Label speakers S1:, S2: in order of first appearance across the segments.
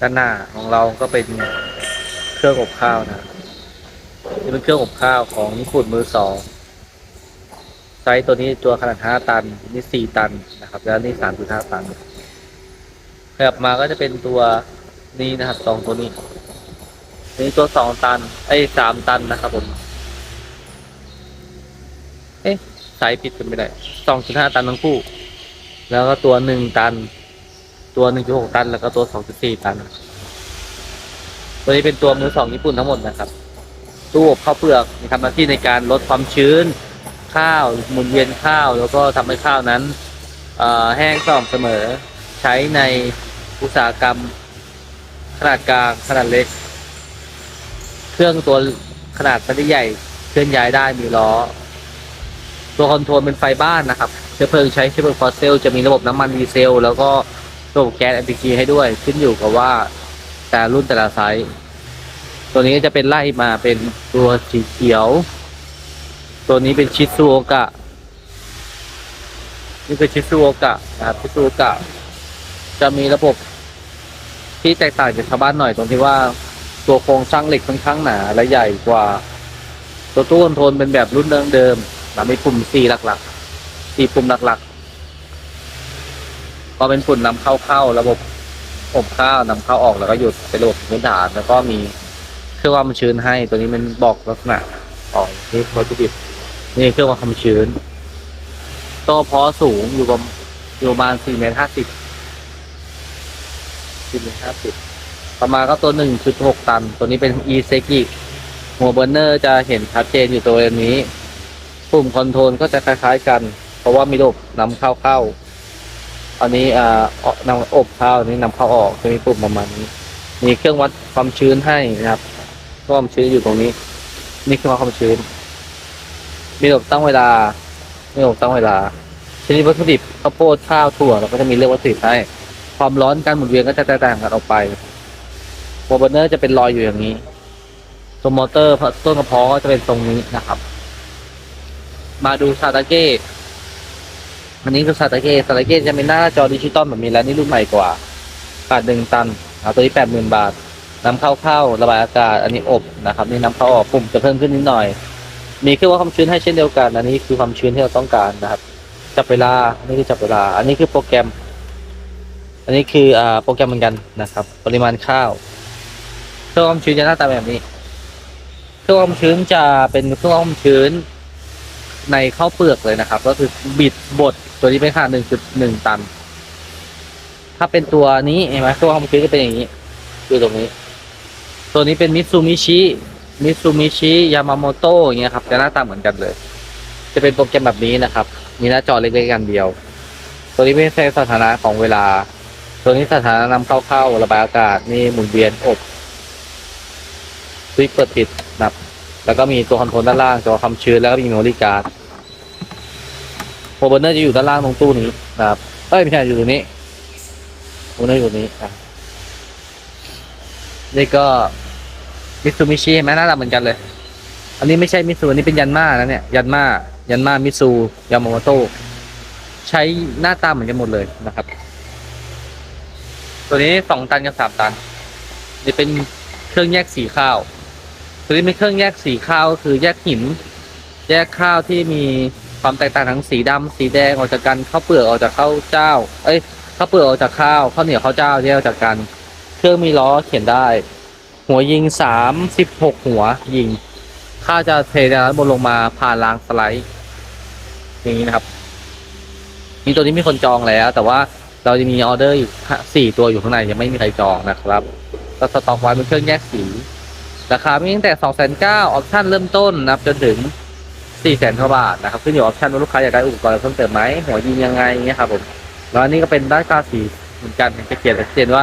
S1: ด้านหน้าของเราก็เป็นเครื่องอบข้าวนะนี่เป็นเครื่องอบข้าวของญี่ปุ่นมือสองไซส์ตัวนี้ตัวขนาด5ตัน นี่4ตันนะครับ แล้วนี่3.5ตันขยับมาก็จะเป็นตัวนี้นะครับสองตัวนี้นี่ตัว2ตัน ไอ้ย3ตันนะครับผม เอ๊ะไซส์ผิดกันไม่ได้2.5ตันทั้งคู่ แล้วก็ตัว1ตัน ตัว 1.6 ตัน แล้วก็ตัว 2.4 ตัน ตัวนี้เป็นตัวมือสองญี่ปุ่นทั้งหมดนะครับ ตู้อบข้าวเปลือกมีทำหน้าที่ในการลดความชื้น ข้าวหมุนเวียนข้าว แล้วก็ทำให้ข้าวนั้นแห้งสม่ำเสมอ ใช้ในอุตสาหกรรม ขนาดกลางขนาดเล็ก เครื่องตัวขนาดไม่ได้ใหญ่เคลื่อนย้ายได้มีล้อ ตัวคอนโทรลเป็นไฟบ้านนะครับเชื้อเพลิงใช้เชื้อเพลิงฟอสซิลจะมีระบบน้ำมันดีเซล แล้วก็ ระบบแก๊ส LPG ให้ด้วย ขึ้นอยู่กับว่าแต่รุ่นแต่ละไซส์ตัวนี้จะเป็นไล่มาเป็นตัวสีเขียว ตัวนี้เป็นชิซูโอกะ นี่เป็นชิซูโอกะนะครับชิซูโอกะ จะมีระบบที่แตกต่างจากชาวบ้านหน่อยตรงที่ว่าตัวโครงสร้างเหล็กค่อนข้างหนาและใหญ่กว่า ตัวตู้คอนโทรลเป็นแบบรุ่นเดิมๆแต่มีปุ่มสี่หลักๆสี่ปุ่มหลักๆ ก็เป็นปุ่มนำเข้าเข้าระบบอบข้าวนำเข้าออกแล้วก็หยุดเป็นระบบพื้นฐานแล้วก็มีเครื่องวัดความชื้นให้ ตัวนี้มันบอกลักษณะของนี่วัตถุดิบนี่เครื่องวัดความชื้นตัวพอสูงอยู่ประมาณอยู่ประมาณสี่เมตรห้าสิบสี่เมตรห้าสิบประมาณก็ตัวหนึ่งจุดหกตัน ตัวนี้เป็น e s e k i หัวเบอร์เนอร์จะเห็นชัดเจนอยู่ตัวนี้ ปุ่มคอนโทรลก็จะคล้ายๆกัน เพราะว่ามีระบบนำเข้าเข้า อันนี้อ่านำอบข้าวนนี้นำเข้าออกจะมีปุ่มประมาณนี้ มีเครื่องวัดความชื้นให้นะครับความชื้นอยู่ตรงนี้ นี่คือความชื้น มีระบบตั้งเวลามีระบบตั้งเวลาชนิดวัตถุดิบข้าวโพดข้าวถั่วเราก็จะมีเรื่องวัตถุดิบให้ ความร้อนการหมุนเวียนก็จะแตกต่างกันออกไปโมเบอร์เนอร์จะเป็นรอยอยู่อย่างนี้ตัวมอเตอร์ต้นกระเพาะก็จะเป็นตรงนี้นะครับ มาดูซาตาเก้ อันนี้คือซาตาเกะซาตาเกะจะเป็นหน้าจอดิจิตอลแบบนี้แล้วนี่รุ่นใหม่กว่าขาดหนึ่งตันเอาตัวนี้แปดหมื่นบาทน้ำเข้าเข้าระบายอากาศอันนี้อบนะครับนี่นำเข้าออกปุ่มจะเพิ่มขึ้นนิดหน่อย มีเครื่องวัดความชื้นให้เช่นเดียวกัน อันนี้คือความชื้นที่เราต้องการนะครับจับเวลานนี่คือจับเวลา อันนี้คือโปรแกรม อันนี้คืออ่าโปรแกรมเหมือนกันนะครับ ปริมาณข้าวเครื่องวัดความชื้นจะหน้าตาแบบนี้ เครื่องวัดความชื้นจะเป็นเครื่องวัดความชื้นในข้าวเปลือกเลยนะครับ ก็คือบิดบด ตัวนี้เป็นขนาด1.1ตัน ถ้าเป็นตัวนี้เห็นไหมตัวความชื้นจะเป็นอย่างนี้คือตรงนี้ ตัวนี้เป็นมิตซูมิชิมิตซูมิชิยามาโมโตะอย่างเงี้ยครับจะหน้าตาเหมือนกันเลย จะเป็นโปรแกรมแบบนี้นะครับ มีหน้าจอเล็กๆกันเดียว ตัวนี้เป็นแสถานะของเวลา ตัวนี้สถานะนำเข้าเข้าระบายอากาศนี่หมุนเวียนอบสวิตช์เปิดปิดนะครับแล้วก็มีตัวคอนโทรลด้านล่างตัวความชื้นแล้วก็มีเมมโมรี่การ์ด โปรเบอร์เนอร์จะอยู่ด้านล่างตรงตู้นี้นะครับเอ้ยไม่ใช่อยู่ตรงนี้โปรเบอร์เนอร์อยู่ตรงนี้อะนี่ก็มิซูมิชิเห็นไหมหน้าตาเหมือนกันเลย อันนี้ไม่ใช่มิซูอันนี้เป็นยันมานะเนี่ย ยันมายันมามิซูยามาโมโตะใช้หน้าตาเหมือนกันหมดเลยนะครับ ตัวนี้สองตันกับสามตัน นี่เป็นเครื่องแยกสีข้าว ตัวนี้เป็นเครื่องแยกสีข้าวก็คือแยกหิน แยกข้าวที่มี ความแตกต่างทั้งสีดำสีแดงออกจากกันข้าวเปลือกออกจากข้าวเจ้า เอ้ยข้าวเปลือกออกจากข้าวข้าวเหนียวข้าวเจ้าแยกออกจากกัน เครื่องมีล้อเขียนได้ หัวยิงสามสิบหกหัวยิงข้าวจะเทจากด้านบนลงมาผ่านรางสไลด์ อย่างนี้นะครับนี่ตัวนี้มีคนจองแล้ว แต่ว่าเราจะมีออเดอร์อยู่สี่ตัวอยู่ข้างในยังไม่มีใครจองนะครับก็สต็อกไว้เป็นเครื่องแยกสีราคามีตั้งแต่สองแสนเก้าออปชั่นเริ่มต้นนะครับจนถึง สี่แสนกว่าบาทนะครับขึ้นอยู่ออปชันว่าลูกค้าอยากได้อุปกรณ์เพิ่มเติมไหมหัวยิงยังไงเงี้ยครับผมแล้วอันนี้ก็เป็นด้านกาสีเหมือนกันจะเขียนชัดเจนว่า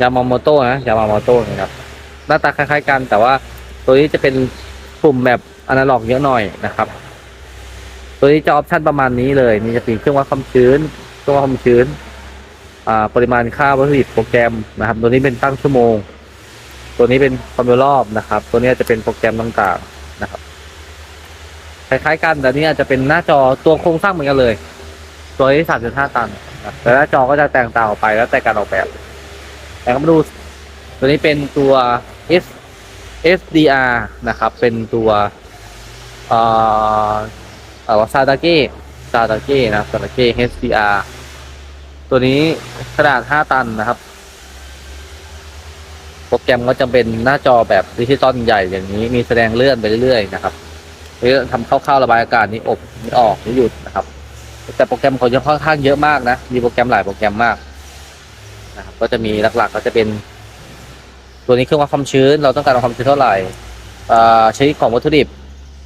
S1: ยามาโมโต้นะยามาโมโต้นะครับหน้าตาคล้ายๆกัน แต่ว่าตัวนี้จะเป็นปุ่มแบบอนาล็อกเยอะหน่อยนะครับ ตัวนี้จะออปชันประมาณนี้เลยนี่จะเป็นเครื่องวัดความชื้นเครื่องวัดความชื้นอ่าปริมาณค่าวัตถุดิบโปรแกรมนะครับ ตัวนี้เป็นตั้งชั่วโมง ตัวนี้เป็นความเร็วรอบนะครับ ตัวนี้จะเป็นโปรแกรมต่างๆนะครับ คล้ายๆกัน แต่นี้อาจจะเป็นหน้าจอตัวโครงสร้างเหมือนกันเลย ตัวนี้สามจุดห้าตันแต่หน้าจอก็จะแตกต่างออกไปแล้วแต่การออกแบบแล้วก็มาดูตัวนี้เป็นตัว S SDR นะครับ เป็นตัวเอ่อเอ่อซาตาเก้ซาตาเก้นะซาตาเก้ SDR ตัวนี้ขนาด 5 ตันนะครับ โปรแกรมก็จะเป็นหน้าจอแบบดิจิตอลใหญ่อย่างนี้ มีแสดงเลื่อนไปเรื่อยๆนะครับ หรือทำคร่าวๆระบายอากาศนี้อบนี่ออกนี่หยุดนะครับ แต่โปรแกรมเขาจะค่อนข้างเยอะมากนะ มีโปรแกรมหลายโปรแกรมมากนะครับก็จะมีหลักๆ ก็จะเป็น ตัวนี้เครื่องวัดความชื้น เราต้องการความชื้นเท่าไหร่อ่าชนิดของวัตถุดิบ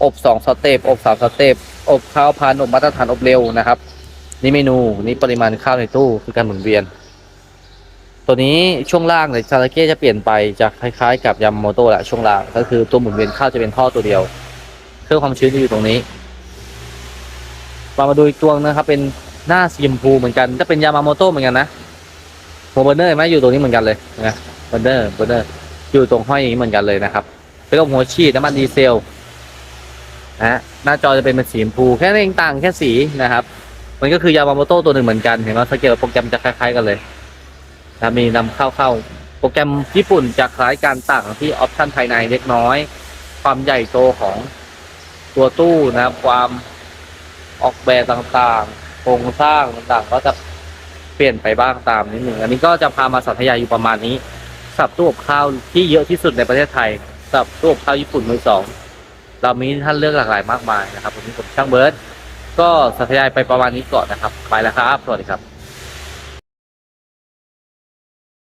S1: อบสองสเต็ปอบสามสเต็ปอบข้าวพันอบมาตรฐานอบเร็วนะครับ นี่เมนูนี่ปริมาณข้าวในตู้คือการหมุนเวียน ตัวนี้ช่วงล่างในซาลาเก้จะเปลี่ยนไปจะคล้ายๆ กับยามโมโตะแหละช่วงล่างก็คือตัวหมุนเวียนข้าวจะเป็นท่อตัวเดียว เครื่องความชื้นอยู่ตรงนี้เรามาดูอีกตัวนะครับ เป็นหน้าสีชมพูเหมือนกันจะเป็นยามาโมโตะเหมือนกันนะโมเบอร์เนอร์เห็นไหมอยู่ตรงนี้เหมือนกันเลยนะเบอร์เนอร์เบอร์เนอร์อยู่ตรงห้อยอย่างนี้เหมือนกันเลยนะครับเป็นกับหัวฉีดน้ำมันดีเซลนะฮะหน้าจอจะเป็นเป็นสีชมพูแค่นั้นเองต่างแค่สีนะครับ มันก็คือยามาโมโตะตัวหนึ่งเหมือนกันเห็นไหมสเกลโปรแกรมจะคล้ายๆกันเลยนะมีนำเข้าเข้าโปรแกรมญี่ปุ่นจะคล้ายกันต่างที่ออปชันภายในเล็กน้อย ความใหญ่โตของ ตัวตู้นะครับ ความออกแบบต่างๆโครงสร้างต่างๆ ก็จะเปลี่ยนไปบ้างตามนิดหนึ่งอันนี้ก็จะพามาสัทยายอยู่ประมาณนี้สับตู้กับข้าวที่เยอะที่สุดในประเทศไทยสับตู้กับข้าวญี่ปุ่นมือสองเรามีท่านเลือกหลากหลายมากมายนะครับวันนี้ผมช่างเบิร์ดก็สัทยายไปประมาณนี้ก่อนนะครับ ไปแล้วครับ สวัสดีครับ